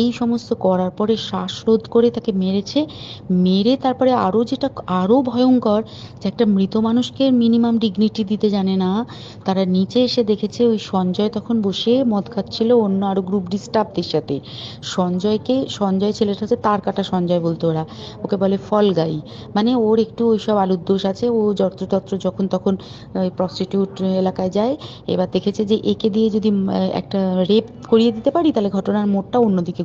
এই সমস্ত করার পরে শ্বাসরোধ করে তাকে মেরেছে মেরে তারপরে আরও যেটা আরও ভয়ঙ্কর যে একটা মৃত মানুষকে মিনিমাম ডিগনিটি দিতে জানে না তারা নিচে এসে দেখেছে ওই সঞ্জয় তখন বসে মদ খাচ্ছিল অন্য আরও গ্রুপ ডিস্টার্বদের সাথে সঞ্জয়কে সঞ্জয় ছেলেটা হচ্ছে তার কাটা সঞ্জয় বলতো ওরা ওকে বলে ফল গাই মানে ওর একটু ওই সব আলুর দোষ আছে ও যত্রতত্র যখন তখন প্রস্টিটিউট এলাকায় যায় এবার দেখেছে যে একে দিয়ে যদি একটা রেপ করিয়ে দিতে পারি তাহলে ঘটনার মোড়টা অন্যদিকে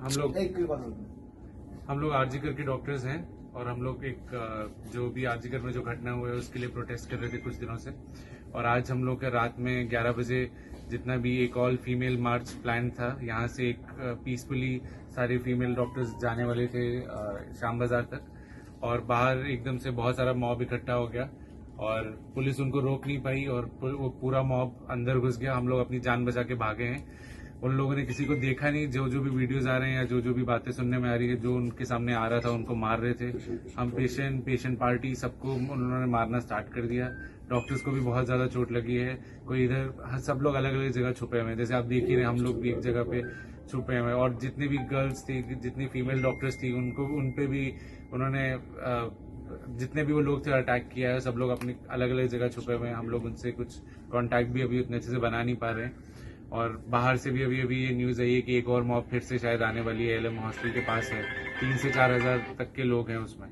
हम लोग हम लोग आरजीकर के डॉक्टर्स हैं और हम लोग एक जो भी आरजीकर में जो घटना हुई है उसके लिए प्रोटेस्ट कर रहे थे कुछ दिनों से और आज हम लोग का रात में 11 बजे जितना भी एक ऑल फीमेल मार्च प्लान था यहाँ से एक पीसफुली सारे फीमेल डॉक्टर्स जाने वाले थे शाम बाजार तक और बाहर एकदम से बहुत सारा मॉब इकट्ठा हो गया और पुलिस उनको रोक नहीं पाई और वो पूरा मॉब अंदर घुस गया हम लोग अपनी जान बचा के भागे हैं उन लोगों ने किसी को देखा नहीं जो जो भी वीडियोस आ रहे हैं या जो जो भी बातें सुनने में आ रही है जो उनके सामने आ रहा था उनको मार रहे थे हम पेशेंट पेशेंट पार्टी सबको उन्होंने मारना स्टार्ट कर दिया डॉक्टर्स को भी बहुत ज़्यादा चोट लगी है कोई इधर सब लोग अलग अलग जगह छुपे हुए हैं जैसे आप देख ही रहे हम लोग भी एक जगह पे छुपे हुए और जितनी भी गर्ल्स थी जितनी फीमेल डॉक्टर्स थी उनको उन भी उन्होंने जितने भी वो लोग थे अटैक किया है सब लोग अपनी अलग अलग जगह छुपे हुए हैं हम लोग उनसे कुछ कांटेक्ट भी अभी उतने अच्छे से बना नहीं पा रहे हैं और बाहर से भी अभी अभी ये न्यूज़ आई है कि एक और मॉब फिर से शायद आने वाली है एलएम हॉस्टल के पास है तीन से चार हज़ार तक के लोग हैं उसमें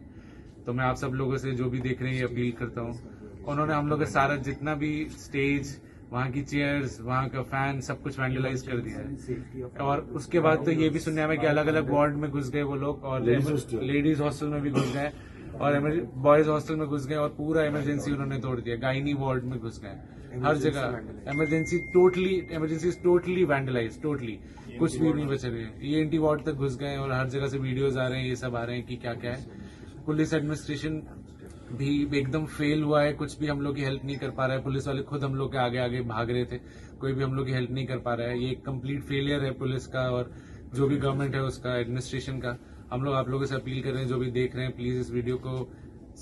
तो मैं आप सब लोगों से जो भी देख रहे हैं ये अपील करता हूँ उन्होंने हम लोग का सारा जितना भी स्टेज वहाँ की चेयर्स वहाँ का फैन सब कुछ वैंडलाइज कर दिया है और उसके बाद तो ये भी सुनने में कि अलग अलग वार्ड में घुस गए वो लोग और लेडीज हॉस्टल में भी घुस गए और बॉयज हॉस्टल में घुस गए और पूरा इमरजेंसी उन्होंने तोड़ दिया गायनी वार्ड में घुस गए हर जगह emergency totally emergency totally vandalise totally कुछ भी नहीं बच रहे ये एंटी वार्ड तक घुस गए और हर जगह से वीडियोज आ रहे हैं ये सब आ रहे हैं कि क्या क्या है पुलिस एडमिनिस्ट्रेशन भी एकदम फेल हुआ है कुछ भी हम लोग की हेल्प नहीं कर पा रहा है पुलिस वाले खुद हम लोग के आगे आगे भाग रहे थे कोई भी हम लोग की हेल्प नहीं कर पा रहा है ये एक कम्प्लीट फेलियर है पुलिस का और जो भी गवर्नमेंट है उसका एडमिनिस्ट्रेशन का हम लोग आप लोगों से अपील कर रहे हैं जो भी देख रहे हैं प्लीज इस वीडियो को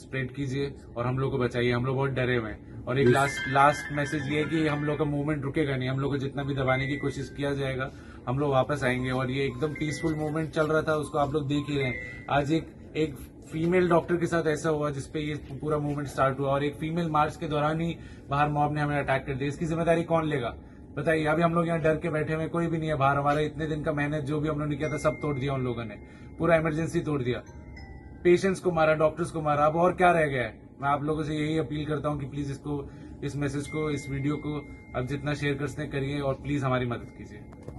स्प्रेड कीजिए और हम लोग को बचाइए हम लोग बहुत डरे हुए हैं और एक लास्ट लास्ट मैसेज ये है कि हम लोग का मूवमेंट रुकेगा नहीं हम लोग को जितना भी दबाने की कोशिश किया जाएगा हम लोग वापस आएंगे और ये एकदम पीसफुल मूवमेंट चल रहा था उसको आप लोग देख ही रहे हैं आज एक एक फीमेल डॉक्टर के साथ ऐसा हुआ जिसपे ये पूरा मूवमेंट स्टार्ट हुआ और एक फीमेल मार्च के दौरान ही बाहर मॉब ने हमें अटैक कर दिया इसकी जिम्मेदारी कौन लेगा बताइए अभी हम लोग यहाँ डर के बैठे हुए कोई भी नहीं है बाहर हमारा इतने दिन का मेहनत जो भी हम लोग ने किया था सब तोड़ दिया उन लोगों ने पूरा इमरजेंसी तोड़ दिया पेशेंट्स को मारा डॉक्टर्स को मारा अब और क्या रह गया है मैं आप लोगों से यही अपील करता हूँ कि प्लीज इसको इस मैसेज को इस वीडियो को अब जितना शेयर कर सकते करिए और प्लीज हमारी मदद कीजिए